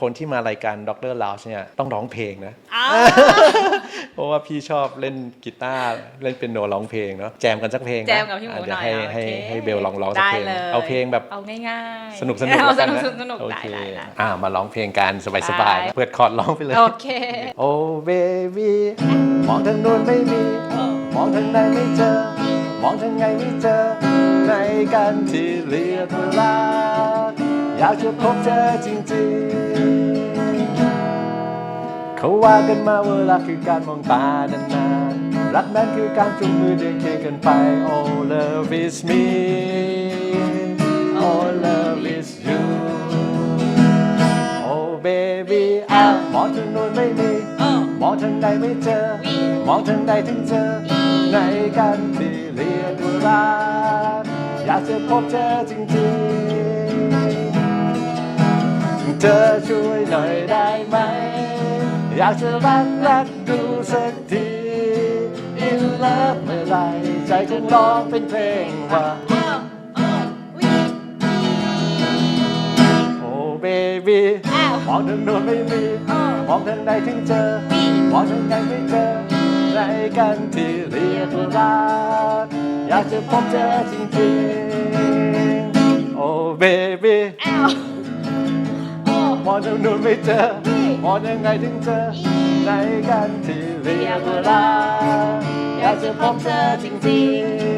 คนที่มารายการดรลาวเนี่ยต้องร้องเพลงนะอ้าวเพราะว่าพี่ชอบเล่นกีตาร์เล่นเปียโนร้องเพลงเนาะแจมกันสักเพลงนะแจมกับพี่หมูอะหเดี๋ยน่วอยให้โอให้เคให้เบลลองร้องสักได้เพลงเลยเอาเพลงแบบเอาง่ายๆสนุกสนุกเอาแล้วสกันนุกนะสนุกโอได้เคได้ได้อ่ามาร้องเพลงกันสบายๆเปิดคอร์ดร้องไปเลยโอเคโอ้เบบี้มองทางนู้นไม่มีมองทางในไม่เจอมองทางไงไม่เจอในกันที่เหลือเวลาอยากจะพบเจอจริงๆ เขาว่ากันมาว่ารักคือการมองตานานๆ รักนั้นคือการจูงมือเดินเคียงกันไป Oh love is me Oh love is you Oh baby อ้าวมองทางโน้นไม่มีมองทางใดไม่เจอ มองทางใดถึงเจอ ในกันที่เรียกว่ารักอยากจะพบเจอจริงๆ เธอช่วยหน่อยได้ไหม อยากจะรักรักดูสักที In love เมื่อไหรใจคงร้องเป็นเพลงว่า Oh baby มองทางโน้นไม่มีมองทางใดถึงเจอมองทางใดไม่เจอในกันที่เรียกว่ารักอยากจะพบเจอจริงๆ Oh baby มองทางโน้นไม่เจอ มองยังไงถึงเจอในกันที่เรียกว่ารักอยากจะพบเจอจริง